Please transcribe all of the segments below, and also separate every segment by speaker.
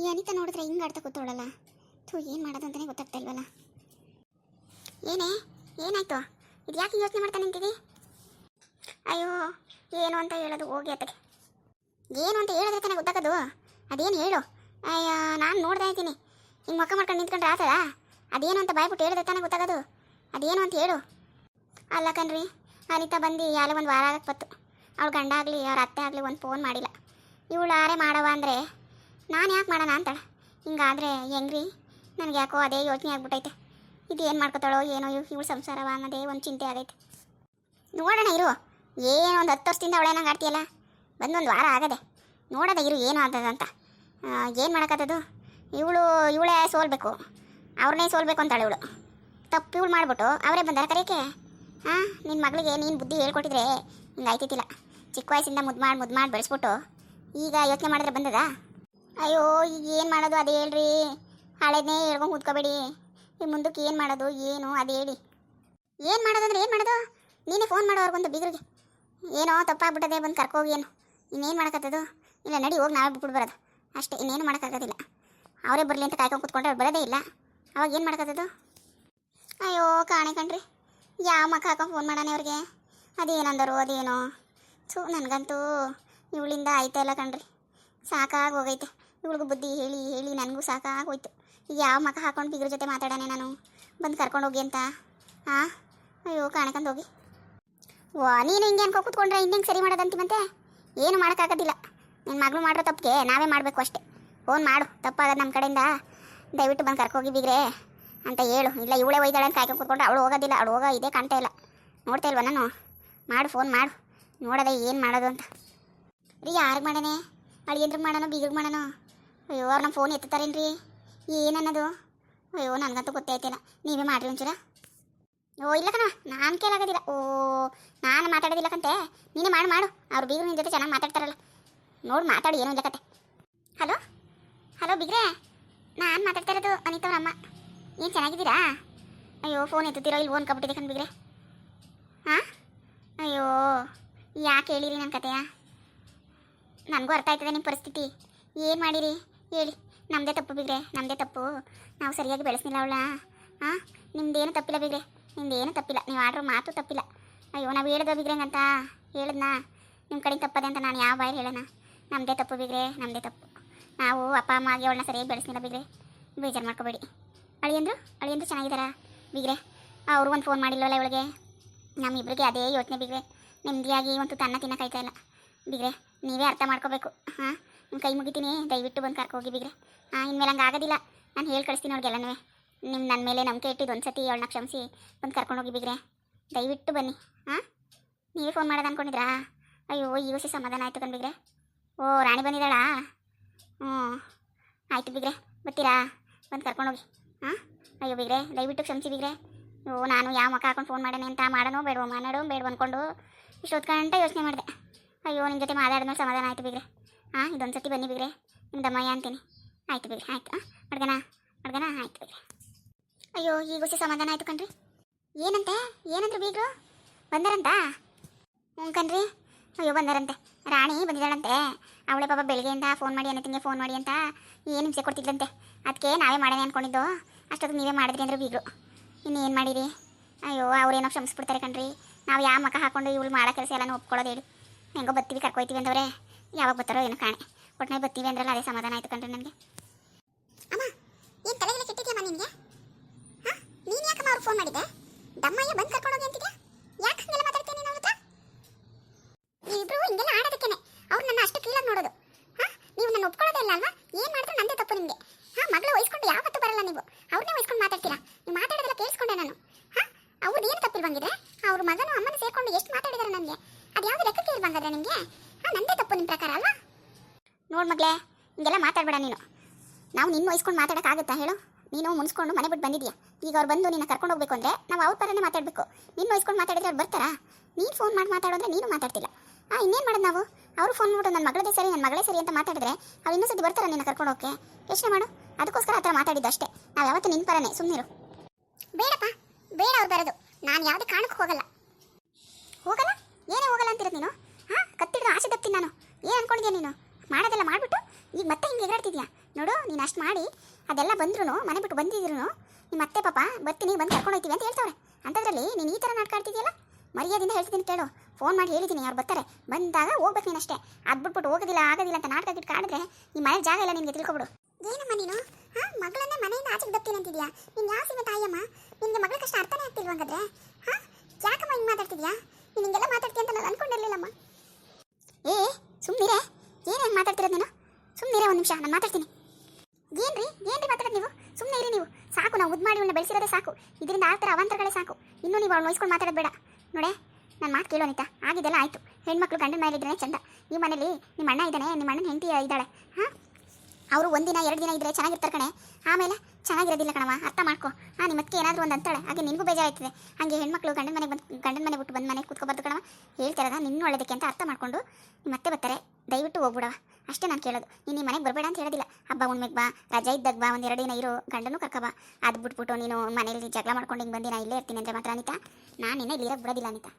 Speaker 1: ಈ ಅನಿತಾ ನೋಡಿದ್ರೆ ಹಿಂಗೆ ಆಡ್ತಾ ಕೂತೋಳಲ್ಲ ಥೂ, ಏನು ಮಾಡೋದು ಅಂತಲೇ ಗೊತ್ತಾಗ್ತಾ ಇಲ್ವಲ್ಲ. ಏನೇ? ಏನಾಯ್ತು? ಇದು ಯಾಕೆ ಯೋಚನೆ ಮಾಡ್ತಾ ನಿಂತಿದಿ? ಅಯ್ಯೋ, ಏನು ಅಂತ ಹೇಳೋದು ಹೋಗಿ ಅತ್ತಗೆ. ಏನು ಅಂತ ಹೇಳಿದ್ರೆ ತಾನೇ ಗೊತ್ತಾಗೋದು. ಅದೇನು ಹೇಳು? ಅಯ್ಯೋ, ನಾನು ನೋಡ್ತಾ ಇದ್ದೀನಿ. ಹಿಂಗೆ ಮುಖ ಮಾಡ್ಕೊಂಡು ನಿಂತ್ಕೊಂಡ್ರೆ ಆತದ? ಅದೇನು ಅಂತ ಬಾಯ್ಬಿಟ್ಟು ಹೇಳಿದ್ರೆ ತಾನೇ ಗೊತ್ತಾಗೋದು. ಅದೇನು ಅಂತ ಹೇಳು. ಅಲ್ಲ ಕಣ್ರಿ, ಅನಿತಾ ಬಂದು ಯಾಲೆ ಒಂದು ವಾರ ಆಗಕ್ಕೆ ಬತ್ತು ಅವಳು ಗಂಡ ಆಗಲಿ, ಅವ್ರ ಅತ್ತೆ ಆಗಲಿ ಒಂದು ಫೋನ್ ಮಾಡಿಲ್ಲ. ಇವಳು ಆರೆ ಮಾಡವ ಅಂದರೆ ನಾನು ಯಾಕೆ ಮಾಡೋಣ ಅಂತಾಳೆ. ಹಿಂಗಾದರೆ ಹೆಂಗ್ರಿ? ನನಗೆ ಯಾಕೋ ಅದೇ ಯೋಚನೆ ಆಗ್ಬಿಟ್ಟೈತೆ ಇದು ಏನು ಮಾಡ್ಕೊತಾಳೋ ಏನೋ ಇವಳು ಸಂಸಾರವ ಅನ್ನೋದೇ ಒಂದು ಚಿಂತೆ ಆಗೈತೆ. ನೋಡೋಣ ಇರು. ಏನೋ ಒಂದು ಹತ್ತು ವರ್ಷದಿಂದ ಅವಳೇನೋ ಆಡ್ತೀಯಲ್ಲ. ಬಂದು ಒಂದು ವಾರ ಆಗದೆ. ನೋಡೋದ ಇರು ಏನು ಆಗ್ತದಂತ ಏನು ಮಾಡೋಕ್ಕದು ಇವಳು ಇವಳೇ ಸೋಲ್ಬೇಕು. ಅವ್ರನ್ನೇ ಸೋಲ್ಬೇಕು ಅಂತಾಳೆ ಇವಳು. ತಪ್ಪು ಇವಳು ಮಾಡಿಬಿಟ್ಟು ಅವರೇ ಬಂದಾರ ಕರೆಯಕ್ಕೆ? ಹಾಂ ನಿನ್ನ ಮಗಳಿಗೆ ನೀನು ಬುದ್ಧಿ ಹೇಳ್ಕೊಟ್ಟಿದ್ರೆ ಹಿಂಗೆ ಆಯ್ತಿತ್ತಿಲ್ಲ. ಚಿಕ್ಕ ವಯಸ್ಸಿಂದ ಮುದ್ದು ಮಾಡಿ ಮುದ್ದು ಮಾಡಿ ಬೆಳೆಸ್ಬಿಟ್ಟು ಈಗ ಯೋಚನೆ ಮಾಡಿದ್ರೆ ಬಂದದಾ? ಅಯ್ಯೋ, ಈಗ ಏನು ಮಾಡೋದು ಅದು ಹೇಳ್ರಿ. ಹಳೇದನ್ನೇ ಹೇಳ್ಕೊಂಡು ಕೂತ್ಕೋಬೇಡಿ. ಈ ಮುಂದಕ್ಕೆ ಏನು ಮಾಡೋದು, ಏನು ಅದು ಹೇಳಿ. ಏನು ಮಾಡೋದು ಅಂದ್ರೆ ಏನು ಮಾಡೋದು? ನೀನೇ ಫೋನ್ ಮಾಡೋರು ಬಂದು ಏನೋ ತಪ್ಪಾಗ್ಬಿಟ್ಟದೆ, ಬಂದು ಕರ್ಕೋಗಿ ಏನು. ಇನ್ನೇನು ಮಾಡೋಕ್ಕತ್ತದು ಇಲ್ಲ, ನಡಿ ಹೋಗಿ ನಾವೇ ಬಿಟ್ಬಿಟ್ಟು ಬರೋದು. ಅಷ್ಟೇ, ಇನ್ನೇನು ಮಾಡೋಕ್ಕಾಗೋದಿಲ್ಲ. ಅವರೇ ಬರಲಿ ಅಂತ ಕಾಯ್ಕೊಂಡು ಕೂತ್ಕೊಂಡ್ರೆ ಅವ್ರು ಬರೋದೇ ಇಲ್ಲ. ಅವಾಗ ಏನು ಮಾಡೋಕ್ಕತ್ತದು ಅಯ್ಯೋ, ಕಾಣೆ ಕಣ್ರಿ. ಯಾವ ಮಕ್ಕ ಹಾಕೊಂಡು ಫೋನ್ ಮಾಡಾನೆ ಅವ್ರಿಗೆ? ಅದೇನಂದರು, ಅದೇನೋ. ಸೊ ನನಗಂತೂ ಇವಳಿಂದ ಆಯ್ತಾ ಇಲ್ಲ ಕಣ್ರಿ. ಸಾಕಾಗಿ ಹೋಗೈತೆ. ಇವಳಿಗೂ ಬುದ್ಧಿ ಹೇಳಿ ಹೇಳಿ ನನಗೂ ಸಾಕಾಗೋಯ್ತು. ಈಗ ಯಾವ ಮಗ ಹಾಕೊಂಡು ಬಿಗ್ರ ಜೊತೆ ಮಾತಾಡಾನೆ ನಾನು? ಬಂದು ಕರ್ಕೊಂಡು ಹೋಗಿ ಅಂತ. ಹಾಂ ಅಯ್ಯೋ ಕಾಣಕಂದು ಹೋಗಿ. ಓ ನೀನು ಹಿಂಗೆ ಅನ್ಕೋ ಕೂತ್ಕೊಂಡ್ರೆ ಹಿಂಗೆ ಸರಿ ಮಾಡೋದಂತೀವಂತೆ ಏನು ಮಾಡೋಕ್ಕಾಗೋದಿಲ್ಲ. ನಿನ್ನ ಮಗಳು ಮಾಡಿರೋ ತಪ್ಪಿಗೆ ನಾವೇ ಮಾಡಬೇಕು ಅಷ್ಟೇ. ಫೋನ್ ಮಾಡು, ತಪ್ಪಾಗದು ನಮ್ಮ ಕಡೆಯಿಂದ. ದಯವಿಟ್ಟು ಬಂದು ಕರ್ಕೋಗಿ ಬಿಗ್ರೆ ಅಂತ ಹೇಳು. ಇಲ್ಲ, ಇವಳೇ ಒಯ್ದಾಳೆ ಅಂತ ಕಾಯ್ಕೊಂಡು ಕೂತ್ಕೊಂಡ್ರೆ ಅವಳು ಹೋಗೋದಿಲ್ಲ. ಅವಳು ಹೋಗೋ ಇದೇ ಕಾಣ್ತಾ ಇಲ್ಲ. ನೋಡ್ತಾ ಇಲ್ವ ನಾನು? ಮಾಡು, ಫೋನ್ ಮಾಡು. ನೋಡೋದೇ ಏನು ಮಾಡೋದು ಅಂತ. ರೀ, ಯಾರಿಗೆ ಮಾಡೋಣ? ಅಳಿಯಂದ್ರಿಗೆ ಮಾಡೋಣ, ಬೀಗ್ರಿಗೆ ಮಾಡೋಣ? ಅಯ್ಯೋ, ಅವ್ರು ನಮ್ಮ ಫೋನ್ ಎತ್ತುತ್ತಾರೇನ್ರಿ? ಏನನ್ನೋದು? ಅಯ್ಯೋ, ನನಗಂತೂ ಗೊತ್ತೇ ಆಯ್ತಿಲ್ಲ ನೀವೇ ಮಾಡ್ರಿ ಒಂಚೂರ. ಓ, ಇಲ್ಲ ಕಣ ನಾನು ಕೇಳಾಗೋದಿಲ್ಲ ಓ, ನಾನು ಮಾತಾಡೋದಿಲ್ಲ ಕಂತೆ. ನೀನೇ ಮಾಡು ಮಾಡು. ಅವ್ರು ಬೀಗರು ನಿನ್ನ ಜೊತೆ ಚೆನ್ನಾಗಿ ಮಾತಾಡ್ತಾರಲ್ಲ. ನೋಡಿ, ಮಾತಾಡಿ, ಏನೂ ಇಲ್ಲ ಕತೆ. ಹಲೋ? ಹಲೋ, ಬಿಗ್ರೆ? ನಾನು ಮಾತಾಡ್ತಾ ಇರೋದು ಅಮ್ಮ. ಏನು ಚೆನ್ನಾಗಿದ್ದೀರಾ? ಅಯ್ಯೋ ಫೋನ್ ಎತ್ತುತ್ತೀರೋ ಇಲ್ಲಿ ಓನ್ ಕಬ್ಬಿಟ್ಟಿದೆ ಕಣ್ ಬಿಗ್ರೆ. ಹಾಂ ಅಯ್ಯೋ, ಯಾಕೆ ಹೇಳಿರಿ ನನ್ನ ಕತೆಯ? ನನಗೂ ಅರ್ಥ ಆಯ್ತದೆ ನಿಮ್ಮ ಪರಿಸ್ಥಿತಿ. ಏನು ಮಾಡಿರಿ? ಹೇಳಿ ನಮ್ಮದೇ ತಪ್ಪು ಬಿಗ್ರೆ ನಮ್ಮದೇ ತಪ್ಪು. ನಾವು ಸರಿಯಾಗಿ ಬೆಳೆಸಿಲ್ಲ ಅವಳ. ಹಾಂ ನಿಮ್ದೇನು ತಪ್ಪಿಲ್ಲ ಬಿಗ್ರೆ ನಿಮ್ದೇನು ತಪ್ಪಿಲ್ಲ. ನೀವು ಆಡ್ರೋ ಮಾತು ತಪ್ಪಿಲ್ಲ. ಅಯ್ಯೋ, ನಾವು ಹೇಳ್ದೋ ಬಿಗ್ರೆ ಅಂತ ಹೇಳಿದ್ನಾ? ನಿಮ್ಮ ಕಡೆ ತಪ್ಪದೆ ಅಂತ ನಾನು ಯಾವ ಬಾಯಿ ಹೇಳೋಣ? ನಮ್ಮದೇ ತಪ್ಪು ಬಿಗ್ರೆ ನಮ್ಮದೇ ತಪ್ಪು. ನಾವು ಅಪ್ಪ ಆಗಿ ಅವಳನ್ನ ಸರಿಯಾಗಿ ಬೆಳೆಸಿಲ್ಲ ಬಿಗ್ರೆ ಬೇಜಾರು ಮಾಡ್ಕೋಬೇಡಿ. ಅಳಿಯಂದ್ರು ಅಳಿಯಂದ್ರು ಚೆನ್ನಾಗಿದ್ದಾರಾ? ಬಿಗ್ರೆ, ಅವರು ಒಂದು ಫೋನ್ ಮಾಡಿಲ್ಲವಲ್ಲ ಇವಳಿಗೆ? ನಮ್ಮಿಬ್ರಿಗೆ ಅದೇ ಯೋಚನೆ ಬಿಗ್ರೆ. ನೆಮ್ಮದಿಯಾಗಿ ಒಂದು ತನ್ನ ತಿನ್ನಕ್ಕಾಯ್ತಾ ಇಲ್ಲ. ಬಿಗ್ರೆ, ನೀವೇ ಅರ್ಥ ಮಾಡ್ಕೋಬೇಕು. ಹಾಂ ಕೈ ಮುಗಿತೀನಿ, ದಯವಿಟ್ಟು ಬಂದು ಕರ್ಕೋಗಿ ಬಿಗ್ರೆ ಹಾಂ ಇನ್ಮೇಲೆ ಹಂಗೆ ಆಗೋದಿಲ್ಲ. ನಾನು ಹೇಳಿ ಕಳಿಸ್ತೀನಿ ಅವ್ರಿಗೆಲ್ಲನೂ ನಿಮ್ಮ ನನ್ನ ಮೇಲೆ ನಂಬಿಕೆ ಇಟ್ಟಿದ್ದು ಒಂದು ಸತಿ ಅವಳನ್ನ ಕ್ಷಮಿಸಿ ಬಂದು ಕರ್ಕೊಂಡೋಗಿ ಬಿಗ್ರೆ ದಯವಿಟ್ಟು ಬನ್ನಿ. ಹಾಂ ನೀವೇ ಫೋನ್ ಮಾಡೋದು ಅಂದ್ಕೊಂಡಿದ್ರಾ ಅಯ್ಯೋ ವರ್ಷ ಸಮಾಧಾನ ಆಯಿತು ಬಿಗ್ರೆ ಓ, ರಾಣಿ ಬಂದಿದ್ದಾಳಾ? ಹ್ಞೂ ಆಯಿತು ಬಿಗ್ರೆ ಬರ್ತೀರಾ? ಬಂದು ಕರ್ಕೊಂಡೋಗಿ ಹಾಂ ಅಯ್ಯೋ ಬಿಗ್ರೆ ದಯವಿಟ್ಟು ಕ್ಷಮಿಸಿ ಬಿಗ್ರೆ ಓ, ನಾನು ಯಾವ ಮಕ್ಕ ಹಾಕೊಂಡು ಫೋನ್ ಮಾಡೋಣ ಅಂತ ಮಾಡೋಣ ಬೇಡವೋ ಮಾಡೋಣ ಬೇಡ ಅಂದ್ಕೊಂಡು ಇಷ್ಟೊತ್ತು ಗಂಟೆ ಯೋಚನೆ ಮಾಡಿದೆ. ಅಯ್ಯೋ ನಿಮ್ಮ ಜೊತೆ ಮಾತಾಡಿದ್ಮೇಲೆ ಸಮಾಧಾನ ಆಯಿತು ಬಿಗ್ರೆ ಹಾಂ, ಇದೊಂದು ಸರ್ತಿ ಬನ್ನಿ ಬಿಗ್ರೆ. ನಿಮ್ಮ ದಮ್ಮಯ್ಯ ಅಂತೀನಿ? ಆಯ್ತು ಬಿಗ್ರೆ, ಆಯ್ತು. ಮಡ್ಗನ ಮಡ್ಗನ ಆಯ್ತು ಬಿಗ್ರೆ. ಅಯ್ಯೋ ಹೊಸ ಸಮಾಧಾನ ಆಯ್ತು ಕಣ್ರಿ. ಏನಂತೆ? ಏನಂದ್ರು ಬೀಗ್ರು? ಬಂದಾರಂತ? ಹ್ಞೂ ಕಣ್ರಿ. ಅಯ್ಯೋ, ಬಂದಾರಂತೆ. ರಾಣಿ ಬಂದಿದ್ದಾಳಂತೆ. ಅವಳೆ ಪಾಪ ಬೆಳಗ್ಗೆಯಿಂದ ಫೋನ್ ಮಾಡಿ ಅನ್ನತಿಂಗೆ ಫೋನ್ ಮಾಡಿ ಅಂತ ಏನು ಹಿಂಸೆ ಕೊಡ್ತಿದ್ಲಂತೆ? ಅದಕ್ಕೆ ನಾವೇ ಮಾಡೋಣ ಅಂದ್ಕೊಂಡಿದ್ದು ಅಷ್ಟೊತ್ತಿಗೆ ನೀವೇ ಮಾಡಿದ್ರಿ ಅಂದ್ರೆ ಬೀಗ್ರು. ಇನ್ನೇನು ಮಾಡಿರಿ? ಅಯ್ಯೋ, ಅವ್ರೇನೋ ಕ್ಷಮಿಸ್ಬಿಡ್ತಾರೆ ಕಣ್ರಿ. ನಾವು ಯಾವ ಮಕ್ಕ ಹಾಕೊಂಡು ಇವಳು ಮಾಡೋ ಕೆಲಸ ಎಲ್ಲನೂ ಒಪ್ಕೊಳ್ಳೋದು ಹೇಳಿ. ಹೆಂಗೋ ಬರ್ತೀವಿ ಕರ್ಕೊಯ್ತೀವಿ ಅಂದವ್ರೆ. ಯಾವಾಗ ಬರ್ತಾರೋ ಏನೋ ಕಾಣೆ. ಒಟ್ಟಿನಲ್ಲಿ ಬರ್ತೀವಿ ಅಂದ್ರಲ್ಲ, ಅದೇ ಸಮಾಧಾನ ಆಯ್ತು ಕಣ್ರಿ ನನಗೆ ಅಮ್ಮ, ಏನು ತಲೆಗೆಲ್ಲ ಕೆಟ್ಟಿದ್ಯಮ್ಮ ನಿನಗೆ? ಹಾಂ? ನೀನು ಯಾಕಮ್ಮ ಅವ್ರು ಫೋನ್ ಮಾಡಿದ್ದೆ? ದಮ್ಮಯ್ಯ ಬಂದು ಕರ್ಕೊಂಡೋಗಿ ಅಂತಿದ್ಯಾ? ಯಾಕೆ ಹಂಗೆಲ್ಲ ಮಾತಾಡ್ತೀನಿ ನೀನು ಹತ್ರ? ಇಬ್ರು ಹಿಂಗೆಲ್ಲ ಆಡೋದಕ್ಕೇನೆ. ಅವ್ರು ನನ್ನ ಅಷ್ಟು ಕೀಳಾಗಿ ನೋಡೋದು. ಹಾಂ? ನೀವು ನನ್ನ ಒಪ್ಕೊಳ್ಳೋದೇ ಇಲ್ಲ ಅಲ್ವಾ? ಏನು ಮಾಡಿದ್ರು ನಂದೇ ತಪ್ಪು ನಿಮಗೆ. ಹಾಂ, ಮಗಳು ವಹಿಸ್ಕೊಂಡು ಯಾವತ್ತೂ ಬರಲ್ಲ ನೀವು. ಅವ್ರನ್ನೇ ವಹಿಸ್ಕೊಂಡು ಮಾತಾಡ್ತೀರಾ? ನೀವು ಮಾತಾಡೋದೆಲ್ಲ ಕೇಳಿಸ್ಕೊಂಡೆ ನಾನು. ಹಾಂ? ಅವ್ರದ್ದು ಏನು ತಪ್ಪಿಲ್ವಂಗಿದೆ? ಅವ್ರ ಮಗನು ಅಮ್ಮನ ಸೇರ್ಕೊಂಡು ಎಷ್ಟು ಮಾತಾಡಿದಾರೆ ನನಗೆ? ಅದು ಯಾವ್ದು ಲೆಕ್ಕಕ್ಕೆ ಇಲ್ವಂಗಾದ್ರೆ ನಿಮಗೆ? ತಪ್ಪು ನಿಮ್ಮ ಪ್ರಕಾರ ಅಲ್ವಾ? ನೋಡ್ ಮಗಳೇ ಹಿಂಗೆಲ್ಲ ಮಾತಾಡ್ಬೇಡ ನೀನು. ನಾವು ನಿನ್ನ ವಹಿಸ್ಕೊಂಡು ಮಾತಾಡೋಕ್ಕಾಗುತ್ತಾ ಹೇಳು? ನೀನು ಮುನ್ಸ್ಕೊಂಡು ಮನೆ ಬಿಟ್ಟು ಬಂದಿದ್ಯಾ ಈಗ ಅವ್ರು ಬಂದು ನಿನ್ನ ಕರ್ಕೊಂಡು ಹೋಗ್ಬೇಕು ಅಂದರೆ ನಾವು ಅವ್ರ ಪರನೇ ಮಾತಾಡಬೇಕು. ನಿನ್ನ ವಹಿಸ್ಕೊಂಡು ಮಾತಾಡಿದ್ರೆ ಅವ್ರು ಬರ್ತಾರಾ? ನೀನು ಫೋನ್ ಮಾಡಿ ಮಾತಾಡೋದ್ರೆ ನೀನು ಮಾತಾಡ್ತಿಲ್ಲ. ಹಾಂ ಇನ್ನೇನು ಮಾಡೋದು ನಾವು? ಅವರು ಫೋನ್ ಮಾಡೋದು ನನ್ನ ಮಗಳದೇ ಸರಿ ನನ್ನ ಮಗಳೇ ಸರಿ ಅಂತ ಮಾತಾಡಿದ್ರೆ ಅವ್ರು ಇನ್ನೂ ಸತಿ ಬರ್ತಾರ ನಿನ್ನ ಕರ್ಕೊಂಡು ಹೋಗಕ್ಕೆ? ಯೋಚನೆ ಮಾಡು. ಅದಕ್ಕೋಸ್ಕರ ಆ ಥರ ಮಾತಾಡಿದ್ದು ಅಷ್ಟೇ. ನಾವು ಯಾವತ್ತೂ ನಿನ್ನ ಪರನೇ ಸುಮ್ಮನಿರು ಬೇಡಪ್ಪ, ಬೇಡ ಅವ್ರು ಬರೋದು. ನಾನು ಯಾವುದೇ ಕಾಣಕ್ಕೆ ಹೋಗಲ್ಲ. ಹೋಗಲ್ಲ? ಏನೇ ಹೋಗಲ್ಲ ಅಂತಿರೋದು ನೀನು? ಹಾಂ, ಕತ್ತಿಡ್ದು ಆಸೆ ತಪ್ತೀನಿ ನಾನು. ಏನು ಅನ್ಕೊಂಡಿದ್ಯಾ ನೀನು? ಮಾಡೋದೆಲ್ಲ ಮಾಡಿಬಿಟ್ಟು ಈಗ ಮತ್ತೆ ಹಿಂಗೆ ಎಗರಾಡ್ತಿದ್ಯಾ ನೋಡು, ನೀನು ಅಷ್ಟು ಮಾಡಿ ಅದೆಲ್ಲ ಬಂದ್ರು ಮನೆ ಬಿಟ್ಟು ಬಂದಿದ್ರು ನಿಮ್ಮ ಅತ್ತೆ ಪಾಪ ಬರ್ತೀನಿ, ಬಂದು ಕರ್ಕೊಂಡು ಹೋಗ್ತೀವಿ ಅಂತ ಹೇಳ್ತವ್ರೆ. ಅಂಥದ್ರಲ್ಲಿ ನೀನು ಈ ಥರ ನಾಟಕ ಆಡ್ತಿದ್ಯಲ್ಲ ಮರ್ಯಾದಿಂದ ಹೇಳ್ತಿದ್ದೀನಿ ಕೇಳು. ಫೋನ್ ಮಾಡಿ ಹೇಳಿದ್ದೀನಿ ಅವ್ರು ಬರ್ತಾರೆ. ಬಂದಾಗ ಹೋಗ್ಬೇಕು ನೀನು ಅಷ್ಟೇ. ಅದು ಬಿಟ್ಬಿಟ್ಟು ಹೋಗೋದಿಲ್ಲ, ಆಗೋದಿಲ್ಲ ಅಂತ ನಾಟಕ ಗಿಟ್ಕ ಆಡಿದ್ರೆ ಈ ಮನೆ ಜಾಗ ಇಲ್ಲ ನಿನಗೆ ತಿಳ್ಕೊಬಿಡು. ಏನಮ್ಮ ನೀನು? ಹಾ, ಮಗಳನ್ನೇ ಮನೆಯಿಂದ ಆಚೆಗೆ ದಪ್ತೀನಿ ಅಂತಿದ್ಯಾ? ನೀನು ಯಾವ ಸಿಗ ತಾಯಮ್ಮ? ನಿನಗೆ ಮಗಳ ಕಷ್ಟ ಅರ್ಥನೇ ಆಗ್ತಿಲ್ವ ಹಂಗಾದ್ರೆ? ಹಾ, ಯಾಕಮ್ಮ ಹಿಂಗೆ ಮಾತಾಡ್ತಿದ್ಯಾ? ನೀನು ಹಿಂಗೆಲ್ಲ ಮಾತಾಡ್ತೀಯ ಅಂತ ನಾನು ಅನ್ಕೊಂಡಿರ್ಲಿಲ್ಲಮ್ಮ. ಏ ಸುಮ್ಮನಿರೆ ಏನೇನು ಮಾತಾಡ್ತಿರೋದು ನೀನು? ಸುಮ್ಮನಿರೆ ಒಂದು ನಿಮಿಷ, ನಾನು ಮಾತಾಡ್ತೀನಿ. ಏನ್ರಿ ಏನ್ರಿ ಮಾತಾಡೋದು ನೀವು? ಸುಮ್ಮನೆ ಇರಿ ನೀವು. ಸಾಕು, ನಾವು ಉದ್ ಮಾಡಿ ಇವನ್ನ ಬೆಳೆಸಿರೋದೇ ಸಾಕು. ಇದರಿಂದ ಆ ಥರ ಅವಾಂತರಗಳೇ ಸಾಕು. ಇನ್ನೂ ನೀವು ಅವ್ಳು ನೋಯಿಸ್ಕೊಂಡು ಮಾತಾಡೋದು ಬೇಡ. ನೋಡೆ, ನಾನು ಮಾತು ಕೇಳೋ ಅನಿತಾ. ಆಗಿದೆಲ್ಲ ಆಯಿತು. ಹೆಣ್ಮಕ್ಳು ಗಂಡನ ಮೇಲೆ ಇದ್ರೆ ಚಂದ. ಈ ಮನೇಲಿ ನಿಮ್ಮ ಅಣ್ಣ ಇದ್ದಾನೆ ನಿಮ್ಮ ಅಣ್ಣನ ಹೆಂಡತಿ ಇದ್ದಾಳೆ. ಹಾಂ? ಅವರು ಒಂದಿನ ಎರಡು ದಿನ ಇದ್ರೆ ಚೆನ್ನಾಗಿರ್ತಾರೆ ಕಣೆ. ಆಮೇಲೆ ಚೆನ್ನಾಗಿರೋದಿಲ್ಲ ಕಣವ ಅರ್ಥ ಮಾಡ್ಕೊ. ಹಾಂ ನಿಮ್ಮ ಅತ್ತಿಗೆ ಏನಾದರೂ ಒಂದು ಅಂತಾಳೆ. ಹಾಗೆ ನಿನಗೂ ಬೇಜಾರಾಯ್ತದೆ. ಹಾಗೆ ಹೆಣ್ಮಕ್ಳು ಗಂಡನ ಮನೆಗೆ ಬಂದು, ಗಂಡನ ಮನೆ ಬಿಟ್ಟು ಬಂದು ಮನೆಗೆ ಕೂತ್ಕೊಬಾರ್ದು ಕಣವ ಹೇಳ್ತಾರದ ನಿನ್ನ ಒಳ್ಳೆದಕ್ಕೆ ಅಂತ ಅರ್ಥ ಮಾಡ್ಕೊಂಡು ಮತ್ತೆ ಬರ್ತಾರೆ. ದಯವಿಟ್ಟು ಹೋಗ್ಬಿಡವ ಅಷ್ಟೇ ನಾನು ಕೇಳೋದು. ನೀನು ಮನೆಗೆ ಬರಬೇಡ ಅಂತ ಹೇಳೋದಿಲ್ಲ. ಹಬ್ಬ ಉಣ್ಮೆಗೆ ಬಾ, ರಜಾ ಇದ್ದಾಗ ಬಾ, ಒಂದು ಎರಡು ದಿನ ಇರೋ ಗಂಡನೂ ಕರ್ಕಬ ಅದು ಬಿಟ್ಬಿಟ್ಟು ನೀನು ಮನೇಲಿ ಜಗಳ ಮಾಡ್ಕೊಂಡು ಹಿಂಗೆ ಬಂದು ನಾ ಇಲ್ಲೇ ಇರ್ತೀನಿ ಅಂದರೆ ಮಾತ್ರ ಅನಿತಾ. ನಾನು ಇನ್ನೇ ಇಲ್ಲಿ ಬಿಡೋದಿಲ್ಲ ಅನಿತಾ.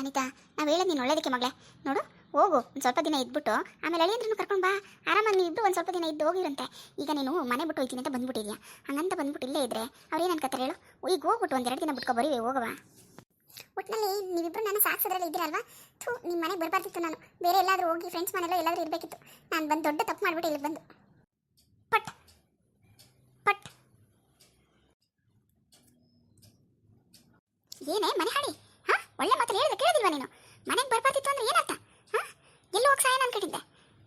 Speaker 1: ಅನಿತಾ, ನಾವು ಹೇಳೋದು ನೀನು ಒಳ್ಳೆಯದಕ್ಕೆ ಮಗಳೇ. ನೋಡು ಹೋಗು, ಒಂದು ಸ್ವಲ್ಪ ದಿನ ಇದ್ಬಿಟ್ಟು. ಆಮೇಲೆ ಅಳಿಯಂದ್ರನ್ನು ಕರ್ಕೊಂಡು ಬಾ. ಆರಾಮಾಗಿ ನೀವು ಇಬ್ಬರು ಒಂದು ಸ್ವಲ್ಪ ದಿನ ಇದ್ದು ಹೋಗಿರಂತೆ ಈಗ ನೀನು ಮನೆ ಬಿಟ್ಟು ಹೋಗ್ತೀನಿ ಅಂತ ಬಂದ್ಬಿಟ್ಟಿದ್ಯಾ? ಹಂಗಂತ ಬಂದ್ಬಿಟ್ಟು ಇಲ್ಲೇ ಇದ್ರೆ ಅವ್ರು ಏನು ಅನ್ಕೋತಾರೆ ಹೇಳು? ಈಗ ಹೋಗ್ಬಿಟ್ಟು ಒಂದೆರಡು ದಿನ ಬಿಟ್ಕೊ ಬರೀ ಹೋಗವ ಒಟ್ಟಿನಲ್ಲಿ ನೀವಿಬ್ಬರು ನಾನು ಸಾಕ್ಸೋದ್ರಲ್ಲಿ ಇದ್ದೀರಲ್ವಾ? ಥೂ ನಿಮ್ಮ ಮನೆಗೆ ಬರಬಾರ್ದಿತ್ತು ನಾನು. ಬೇರೆ ಎಲ್ಲಾದರೂ ಹೋಗಿ ಫ್ರೆಂಡ್ಸ್ ಮನೆಯಲ್ಲ ಎಲ್ಲಾದರೂ ಇರಬೇಕಿತ್ತು. ನಾನು ಬಂದು ದೊಡ್ಡ ತಪ್ಪು ಮಾಡಿಬಿಟ್ಟು ಇಲ್ಲಿ ಬಂದು. ಪಟ್. ಪಟ್. ಏನೇ, ಮನೆ ಹಾಡಿ ಹಾ ಒಳ್ಳೆ ಮಾತು ಹೇಳಿದೆ ಕೇಳಿದಿಲ್ವಾ ನೀನು ಮನೆಗೆ ಬರಬಾರ್ದಿತ್ತು ಅಂದ್ರೆ ಏನರ್ಥ ಹಾ ಎಲ್ಲಿ ಹೋಗಿ ಸಾಯನ ಅನ್ಕೊಂಡಿದ್ದೆ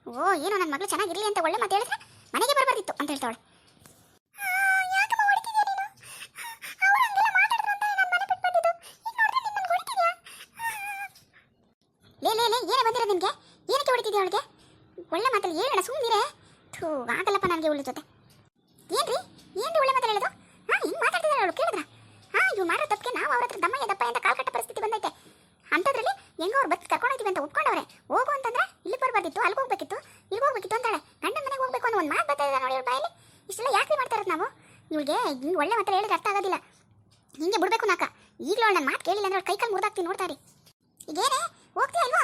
Speaker 1: ಓ ಏನೋ ನನ್ನ ಮಗಳು ಚೆನ್ನಾಗಿರಲಿ ಅಂತ ಒಳ್ಳೆ ಮಾತು ಹೇಳಿದ್ರೆ ಮನೆಗೆ ಬರಬಾರ್ದಿತ್ತು ಅಂತ ಹೇಳ್ತಾಳೆ ಲೇ ಲೇ ಲೇ, ಏನೇ ಬಂದಿರೋ ನಿನಗೆ? ಏನಕ್ಕೆ ಹೊಡಿತಿದ್ಯಾ ಅವಳಿಗೆ? ಒಳ್ಳೆ ಮಾತಲ್ಲಿ ಹೇಳೋಣ ಸುಮ್ಮನಿರೆ ಥೂ ಆಗಲ್ಲಪ್ಪ ನನಗೆ ಉಳ್ಳಿ ಜೊತೆ. ಏನ್ರಿ? ಏನ್ರಿ ಒಳ್ಳೆ ಮಾತಲ್ಲಿ ಹೇಳೋದು? ಹಾ ಹಿಂಗೆ ಮಾತಾಡ್ತಿದ್ದಾರೆ ಅವಳು, ಕೇಳಿದ್ರ? ಹಾ ಇವ್ರು ಮಾಡೋ ತಪ್ಪಿಗೆ ನಾವು ಅವ್ರ ಹತ್ರ ದಮ್ಮ ಎದಪ್ಪ ಅಂತ ಕಾಲ್ ಕಟ್ಟ ಪರಿಸ್ಥಿತಿ ಬಂದೈತೆ. ಅಂಥದ್ರಲ್ಲಿ ಹೆಂಗೋ ಅವ್ರು ಬಸ್ ಕರ್ಕೊಂಡೋಗ್ತೀವಿ ಅಂತ ಒಪ್ಕೊಂಡವ್ರೆ. ಹೋಗು ಅಂತಂದ್ರೆ ಇಲ್ಲಿ ಬರಬಾರ್ದಿತ್ತು ಅಲ್ಲಿಗೆ ಹೋಗ್ಬೇಕಿತ್ತು ಇಲ್ಲಿಗೆ ಹೋಗ್ಬೇಕಿತ್ತು ಅಂತಾಳೆ ಗಂಡನ ಮನೆಗೆ ಹೋಗ್ಬೇಕು ಅನ್ನೋ ಒಂದು ಮಾತು ಬರ್ತಾ ಇದೆ ನೋಡಿ ಅವ್ರ ಬಾಯಲ್ಲಿ ಇಷ್ಟೆಲ್ಲ ಯಾಕೆ ಮಾಡ್ತಾ ಇರೋದು ನಾವು ಇವಳಿಗೆ ಒಳ್ಳೆ ಮಾತ್ರ ಹೇಳಿದ್ರೆ ಅರ್ಥ ಆಗೋದಿಲ್ಲ. ಹಿಂಗೆ ಬಿಡ್ಬೇಕು ನಾಕ. ಈಗಲೂ ನನ್ನ ಮಾತು ಕೇಳಿಲ್ಲ ಅಂದ್ರೆ ಕೈ ಕಾಲು ಮುರಿದಾಕ್ತೀನಿ ನೋಡ್ತಾರೆ. ಈಗೇನೆ, ಹೋಗ್ತೀಯ ಅಲ್ವಾ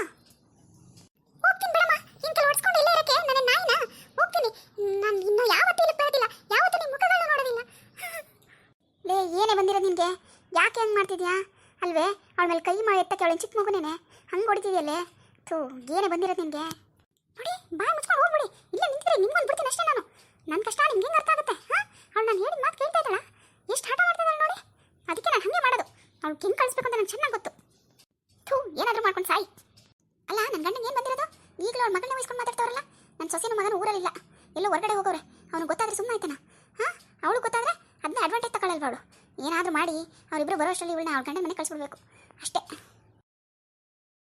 Speaker 1: ಹೋಗ್ತೀನಿ ಬಿಡಮ್ಮ. ಹಿಂಗೆ ಹೊಡ್ಸ್ಕೊಂಡು ಇಲ್ಲೇ ಇರಕ್ಕೆ, ನನ್ನ ನಾಯಿನ. ಹೋಗ್ತೀನಿ. ನಾನು ಇನ್ನು ಯಾವತ್ತೂ ಇಲ್ಲಿ ಬರೋದಿಲ್ಲ. ಯಾವತ್ತೂ ನಿಮ್ಮ ಮುಖಗಳನ್ನ ನೋಡೋದಿಲ್ಲ. ಲೇ, ಏನೇ ಬಂದಿರೋದು ನಿನಗೆ? ಯಾಕೆ ಹಂಗೆ ಮಾಡ್ತಿದ್ಯಾ? ಅಲ್ವೇ, ಅವಳ ಮೇಲೆ ಕೈ ಮಾಡಿ ಎತ್ತಕ್ಕೆ ಅವಳ ಚಿಕ್ಕ ಮಗುನೇನೆ. ಹಂಗೆ ಹೊಡಿತಿದೆಯಲ್ಲೇ? ಥೂ, ಏನೇ ಬಂದಿರೋದು ನಿನಗೆ? ನೋಡಿ, ಬಾಯ್ ಮುಚ್ಕೊಂಡು ಹೋಗ್ಬಿಡಿ. ಇಲ್ಲ ನಿಂತಿದ್ರೆ ನಿಮ್ಗೊಂದು ಬಿಡ್ತೀನಿ ಅಷ್ಟೇ ನಾನು. ನನ್ನ ಕಷ್ಟ ನಿಮ್ಗೆ ಹೆಂಗೆ ಅರ್ಥ ಆಗುತ್ತೆ, ಹಾಂ? ಅವಳು ನಾನು ಹೇಳಿದ ಮಾತು ಕೇಳ್ತಾ ಇದ್ದಾಳ? ಎಷ್ಟು ಹಠ ಮಾಡ್ತಿದ್ದಾಳೆ ನೋಡಿ. ಅದಕ್ಕೆ ನಾನು ಹಾಗೆ ಮಾಡೋದು. ಅವ್ಳು ಹೆಂಗೆ ಕಳಿಸ್ಬೇಕು ಅಂತ ನಂಗೆ ಚೆನ್ನಾಗಿ ಗೊತ್ತು. ಥೂ, ಏನಾದರೂ ಮಾಡ್ಕೊಂಡು ಸಾಯಿ. ಅಲ್ಲ ನನ್ನ ಗಂಡಂಗೆ ಏನು ಬಂದಿರೋದು? ಈಗಲೂ ಅವ್ಳ ಮಗಳನ್ನ ವಹಿಸ್ಕೊಂಡು ಮಾತಾಡ್ತಾವ್ರಲ್ಲ? ನನ್ನ ಸೊಸೆನ ಮಗನ ಊರಲ್ಲಿಲ್ಲ. ಎಲ್ಲೋ ಹೊರಗಡೆ ಹೋಗೋರೆ. ಅವನು ಗೊತ್ತಾದ್ರೆ ಸುಮ್ಮನೆ ಆಯ್ತಾನ? ಹಾಂ? ಅವಳು ಗೊತ್ತಾದ್ರೆ ಅದನ್ನ ಅಡ್ವಾಂಟೇಜ್ ತಗೊಳ್ಳಲ್ವ ಅವಳು? ಏನಾದರೂ ಮಾಡಿ ಅವರಿಬ್ಬರು ಬರೋಷ್ಟರಲ್ಲಿ ಇವಳನ್ನ ಅವ್ಳ ಗಂಡನ ಮನೆ ಕಳಿಸ್ಬಿಡ್ಬೇಕು. ಅಷ್ಟೇ.